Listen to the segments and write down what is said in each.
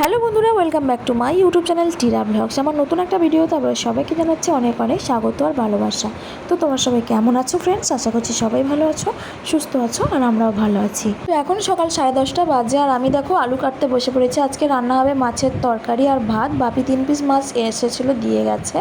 Hello বন্ধুরা welcome back to my YouTube channel টিরা blogs আমার নতুন একটা ভিডিওতে আপনাদের সবাইকে জানাচ্ছি অনেক অনেক স্বাগত আর ভালোবাসা। তো তোমরা সবাই কেমন আছো ফ্রেন্ডস আশা করছি সবাই ভালো আছো, সুস্থ আছো, আর আমরাও ভালো আছি। তো এখন সকাল সাড়ে দশটা বাজে, আর আমি দেখো আলু কাটতে বসে পড়েছি। আজকে রান্না হবে মাছের তরকারি আর ভাত। বাপি তিন পিস মাছ এসেছিল, দিয়ে গেছে।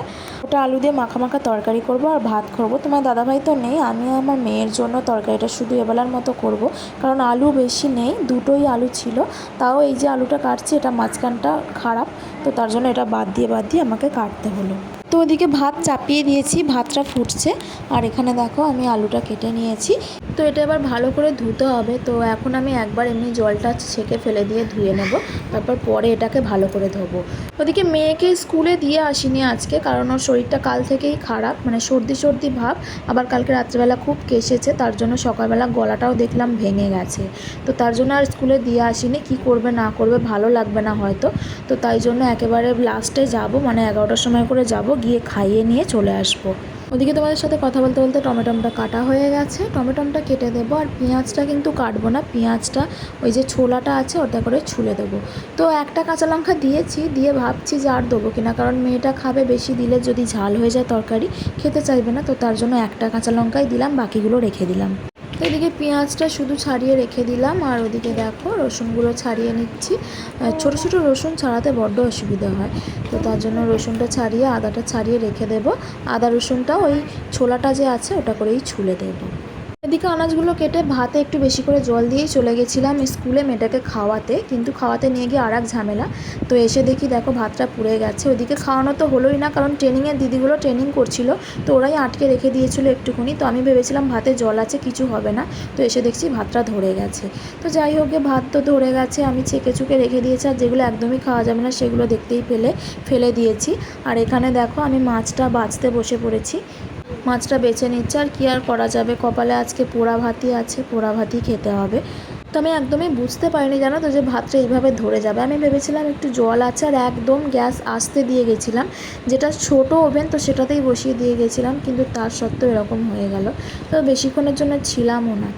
ওটা আলু দিয়ে মাখা মাখা তরকারি করব আর ভাত করব। তোমার দাদাভাই তো নেই, আমি আমার মেয়ের জন্য তরকারিটা শুধু এবেলার মতো করব। কারণ আলু বেশি নেই, দুটোই আলু ছিল। তাও এই যে আলুটা কাটছি, এটা মাঝখানটা খারাপ তো তার জন্য এটা বাদ দিয়ে বাদ দিয়ে আমাকে কাটতে হলো। তো ওদিকে ভাত চাপিয়ে দিয়েছি, ভাতটা ফুটছে। আর এখানে দেখো আমি আলুটা কেটে নিয়েছি। তো এটা এবার ভালো করে ধুতে হবে। তো এখন আমি একবার এমনি জলটা ছেঁকে ফেলে দিয়ে ধুয়ে নেব। তারপর পরে এটাকে ভালো করে ধোবো। ওদিকে মেয়েকে স্কুলে দিয়ে আসিনি আজকে, কারণ ওর শরীরটা কাল থেকেই খারাপ মানে সর্দি সর্দি ভাব। আবার কালকে রাত্রেবেলা খুব কেসেছে তার জন্য সকালবেলা গলাটাও দেখলাম ভেঙে গেছে। তো তার জন্য আর স্কুলে দিয়ে আসিনি, কি করবে না করবে ভালো লাগবে না হয়তো। তো তাই জন্য একেবারে লাস্টে যাব মানে এগারোটার সময় করে যাব। গিয়ে খাইয়ে নিয়ে চলে আসব। ওদিকে তোমাদের সাথে কথা বলতে বলতে টমেটোমটা কাটা হয়ে গেছে। টমেটোমটা কেটে দেবো আর পেঁয়াজটা কিন্তু কাটবো না। পেঁয়াজটা ওই যে ছোলাটা আছে ওটা করে ছুলে দেবো। তো একটা কাঁচা লঙ্কা দিয়েছি, দিয়ে ভাবছি যে আর দেবো কিনা। কারণ মেয়েটা খাবে বেশি, দিলে যদি ঝাল হয়ে যায় তরকারি, খেতে চাইবে না। তো তার জন্য একটা কাঁচা লঙ্কাই দিলাম, বাকিগুলো রেখে দিলাম। এদিকে পেঁয়াজটা শুধু ছাড়িয়ে রেখে দিলাম, আর ওদিকে দেখো রসুনগুলো ছাড়িয়ে নিচ্ছি। ছোট ছোটো রসুন ছাড়াতে বড্ড অসুবিধা হয়। তো তার জন্য রসুনটা ছাড়িয়ে, আদাটা ছাড়িয়ে রেখে দেব। আদা রসুনটা ওই ছোলাটা যে আছে, ওটা করেই ছুলে দেবো। এদিকে আনাজগুলো কেটে ভাতে একটু বেশি করে জল দিয়েই চলে গেছিলাম স্কুলে মেয়েটাকে খাওয়াতে, কিন্তু খাওয়াতে নিয়ে গিয়ে আর এক ঝামেলা। তো এসে দেখি দেখো ভাতটা পুড়ে গেছে। ওদিকে খাওয়ানো তো হলোই না, কারণ ট্রেনিংয়ের দিদিগুলো ট্রেনিং করছিল, তো ওরাই আটকে রেখে দিয়েছিল একটুখানি। তো আমি ভেবেছিলাম ভাতে জল আছে, কিছু হবে না। তো এসে দেখছি ভাতটা ধরে গেছে। তো যাই হোক ভাত তো ধরে গেছে। আমি ছেঁকে চুকে রেখে দিয়েছি, আর যেগুলো একদমই খাওয়া যাবে না, সেগুলো দেখতেই ফেলে ফেলে দিয়েছি। আর এখানে দেখো আমি মাছটা বাছতে বসে পড়েছি। মাছটা বেছে নিচ্ছে আর কী আর করা যাবে? কপালে আজকে পোড়া ভাতই আছে, পোড়া ভাতই খেতে হবে। তো আমি একদমই বুঝতে পারিনি জানো তো যে ভাতটা এইভাবে ধরে যাবে। আমি ভেবেছিলাম একটু জল আছে আর একদম গ্যাস আসতে দিয়ে গেছিলাম। যেটা ছোট ওভেন তো সেটাতেই বসিয়ে দিয়ে গেছিলাম, কিন্তু তার সত্ত্বেও এরকম হয়ে গেল। তো বেশিক্ষণের জন্য ছিলামও না।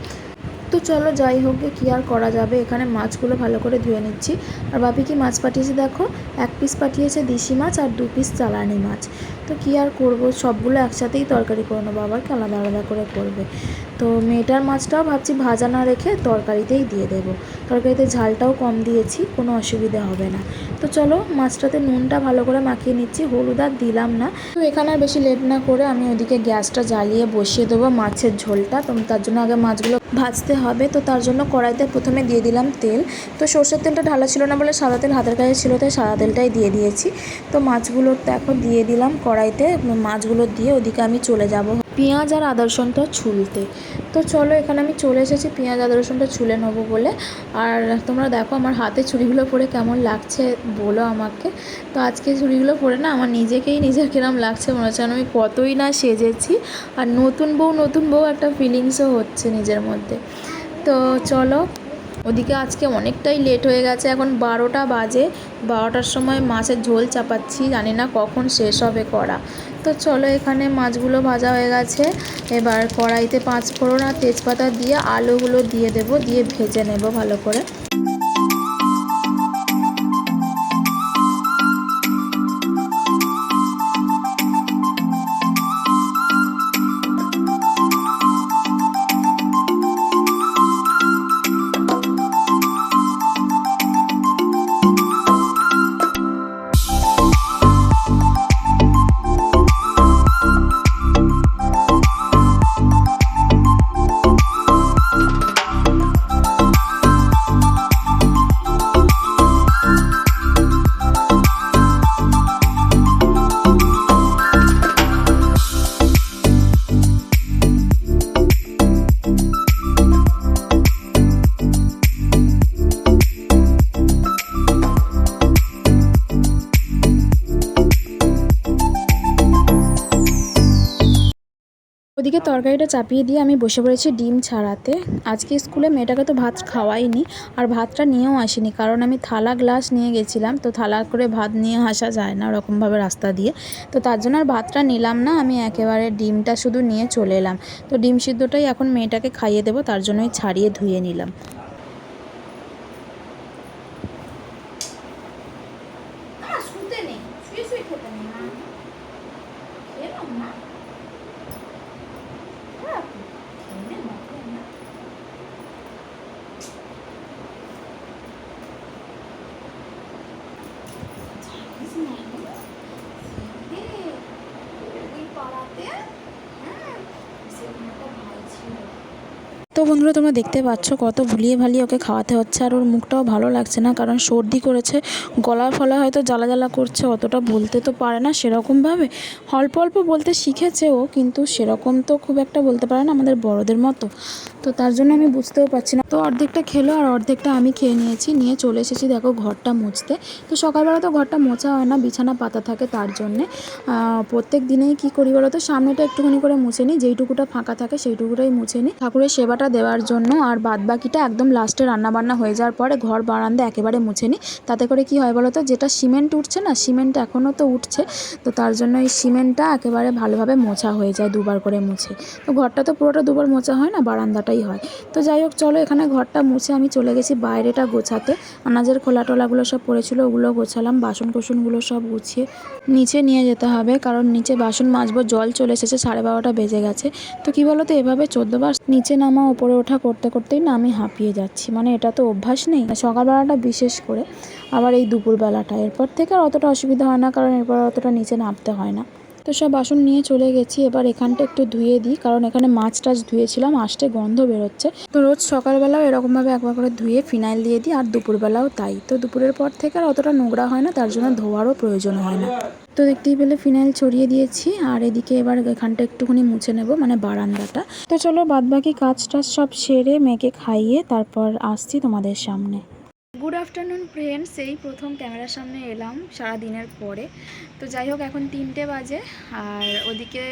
তো চলো যাই হোক কী আর করা যাবে। এখানে মাছগুলো ভালো করে ধুয়ে নিচ্ছি। আর বাপি কি মাছ পাঠিয়েছে দেখো? এক পিস পাঠিয়েছে দেশি মাছ আর দু পিস চালানি মাছ। তো কী আর করব? সবগুলো একসাথেই তরকারি করে নেব। আবার কি আলাদা আলাদা করে করবে? তো মেয়েটার মাছটাও ভাবছি ভাজা না রেখে তরকারিতেই দিয়ে দেবো। তরকারিতে ঝালটাও কম দিয়েছি, কোনো অসুবিধা হবে না। তো চলো মাছটাতে নুনটা ভালো করে মাখিয়ে নিচ্ছি। হলুদ আর দিলাম না। তো এখানে আর বেশি লেট না করে আমি ওদিকে গ্যাসটা জ্বালিয়ে বসিয়ে দেবো মাছের ঝোলটা। তো তার জন্য আগে মাছগুলো ভাজতে হবে, তো তার জন্য কড়াইতে প্রথমে দিয়ে দিলাম তেল। তো সর্ষের তেলটা ঢালা ছিল না বলে সাদা তেল হাতের কাছে ছিল, তাই সাদা তেলটাই দিয়ে দিয়েছি। তো মাছগুলো তো এখন দিয়ে দিলাম কড়াইতে, মাছগুলো দিয়ে ওদিকে আমি চলে যাব। পেঁয়াজ আর আদা রসুনটা ছুলতে। তো চলো এখানে আমি চলে এসেছি পেঁয়াজ, আদা রসুনটা ছুলে নেব বলে। আর তোমরা দেখো আমার হাতে ছুরিগুলো পরে কেমন লাগছে বলো আমাকে। তো আজকে ছুরিগুলো পরে না আমার নিজেকেই নিজের কিরম লাগছে মনে হচ্ছে। আমি কতই না সেজেছি। আর নতুন বউ নতুন বউ একটা ফিলিংসও হচ্ছে নিজের মধ্যে। তো চলো, ওদিকে আজকে অনেকটাই লেট হয়ে গেছে। এখন বারোটা বাজে। বারোটার সময় মাছের ঝোল চাপাচ্ছি। জানি না কখন শেষ হবে করা। তো চলো এখানে মাছগুলো ভাজা হয়ে গেছে। এবার কড়াইতে পাঁচ ফোড়ন আর তেজপাতা দিয়ে আলুগুলো দিয়ে দেব, দিয়ে ভেজে নেব ভালো করে। ওদিকে তরকারিটা চাপিয়ে দিয়ে আমি বসে পড়েছি ডিম ছাড়াতে। আজকে স্কুলে মেয়েটাকে তো ভাত খাওয়াইনি আর ভাতটা নিয়েও আসিনি, কারণ আমি থালা গ্লাস নিয়ে গেছিলাম, তো থালা করে ভাত নিয়ে আসা যায় না ওরকমভাবে রাস্তা দিয়ে। তো তার জন্য আর ভাতটা নিলাম না, আমি একেবারে ডিমটা শুধু নিয়ে চলে এলাম। তো ডিম সিদ্ধটাই এখন মেয়েটাকে খাইয়ে দেবো, তার জন্যই ছাড়িয়ে ধুয়ে নিলাম খেয়ে নে, না খেয়ে না। জানিস না রে, সেদিন ওই পাড়াতে, হ্যাঁ, সেদিন একটা ভাই ছিল। তো বন্ধুরা, তোমরা দেখতে পাচ্ছ কত ভুলিয়ে ভালিয়ে ওকে খাওয়াতে হচ্ছে। আর ওর মুখটাও ভালো লাগছে না, কারণ সর্দি করেছে, গলার ফলে হয়তো জ্বালা জ্বালা করছে, অতটা বলতে তো পারে না সেরকমভাবে। অল্প অল্প বলতে শিখেছে ও, কিন্তু সেরকম তো খুব একটা বলতে পারে না আমাদের বড়দের মতো। তো তার জন্য আমি বুঝতেও পারছি না। তো অর্ধেকটা খেলো আর অর্ধেকটা আমি খেয়ে নিয়েছি, নিয়ে চলে এসেছি দেখো ঘরটা মুছতে। তো সকালবেলা তো ঘরটা মোছা হয় না, বিছানা পাতা থাকে তার জন্যে। প্রত্যেক দিনেই কী করি বলো তো, সামনেটা একটুখানি করে মুছে নিই, যেইটুকুটা ফাঁকা থাকে সেইটুকুটাই মুছে নিই। ঠাকুরের সেবাটা দেওয়ার জন্য আর বাদ বাকিটা একদম লাস্টে রান্নাবান্না হয়ে যাওয়ার পরে ঘর বারান্দা একেবারে মুছে নিই তাতে করে কি হয় বলো তো যেটা সিমেন্ট উঠছে না সিমেন্ট এখনও তো উঠছে, তো তার জন্য এই সিমেন্টটা একেবারে ভালোভাবে মোছা হয়ে যায়, দুবার করে মুছে। তো ঘরটা তো পুরোটা দুবার মোছা হয় না, বারান্দাটাই হয়। তো যাই হোক, চলো এখানে ঘরটা মুছে আমি চলে গেছি বাইরেটা গোছাতে। আনাজের খোলা টোলাগুলো সব পড়েছিল, ওগুলো গোছালাম বাসন কোসনগুলো সব গুছিয়ে নিচে নিয়ে যেতে হবে, কারণ নিচে বাসন মাজবো, জল চলে এসেছে, সাড়ে বারোটা বেজে গেছে। তো কী বলো তো এভাবে চোদ্দোবার নিচে নামা ওপরে ওঠা করতে করতেই না আমি হাঁপিয়ে যাচ্ছি। মানে এটা তো অভ্যাস নেই। সকালবেলাটা বিশেষ করে। আবার এই দুপুরবেলাটা। এরপর থেকে আর অতটা অসুবিধা হয় না, কারণ এরপর অতটা নিচে নামতে হয় না। তো সব বাসন নিয়ে চলে গেছি। এবার এখানটা একটু ধুয়ে দিই, কারণ এখানে মাছ টাছ ধুয়েছিলাম। আসতে গন্ধ বেরোচ্ছে। তো রোজ সকালবেলাও এরকমভাবে একবার করে ধুয়ে ফিনাইল দিয়ে দিই, আর দুপুরবেলাও তাই। তো দুপুরের পর থেকে আর অতটা নোংরা হয় না, তার জন্য ধোয়ারও প্রয়োজন হয় না। তো দেখতেই পেলে ফিনাইল ছড়িয়ে দিয়েছি। আর এদিকে এবার এখানটা একটুখানি মুছে নেব মানে বারান্দাটা। তো চলো বাদবাকি কাজ টাজ সব সেরে মেয়েকে খাইয়ে তারপর আসছি তোমাদের সামনে। গুড আফটারনুন ফ্রেন্ডস এই প্রথম ক্যামেরার সামনে এলাম সারা দিনের পরে। তো যাই হোক, এখন তিনটে বাজে। আর ওদিকে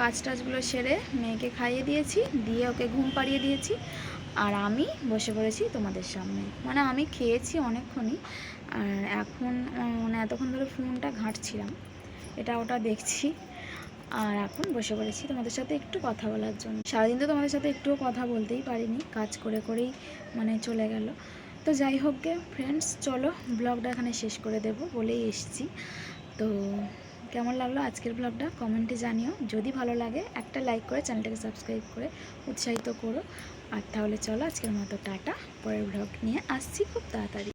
কাজ টাজগুলো সেরে মেয়েকে খাইয়ে দিয়েছি, দিয়ে ওকে ঘুম পাড়িয়ে দিয়েছি। আর আমি বসে পড়েছি তোমাদের সামনে। মানে আমি খেয়েছি অনেকক্ষণই। এখন মানে এতক্ষণ ধরে ফোনটা ঘাঁটছিলাম, এটা ওটা দেখছি। আর এখন বসে পড়েছি তোমাদের সাথে একটু কথা বলার জন্য। সারাদিন তো তোমাদের সাথে একটুও কথা বলতেই পারিনি, কাজ করে করেই মানে চলে গেল। তো যাই হোক গে ফ্রেন্ডস চলো ব্লগটা এখানে শেষ করে দেব বলেই এসেছি। তো কেমন লাগল আজকের ব্লগটা কমেন্টে জানিও। যদি ভালো লাগে, একটা লাইক করে চ্যানেলটাকে সাবস্ক্রাইব করে উৎসাহিত করো। আর তাহলে চলো আজকের মতো টাটা, পরের ব্লগ নিয়ে আসছি খুব তাড়াতাড়ি।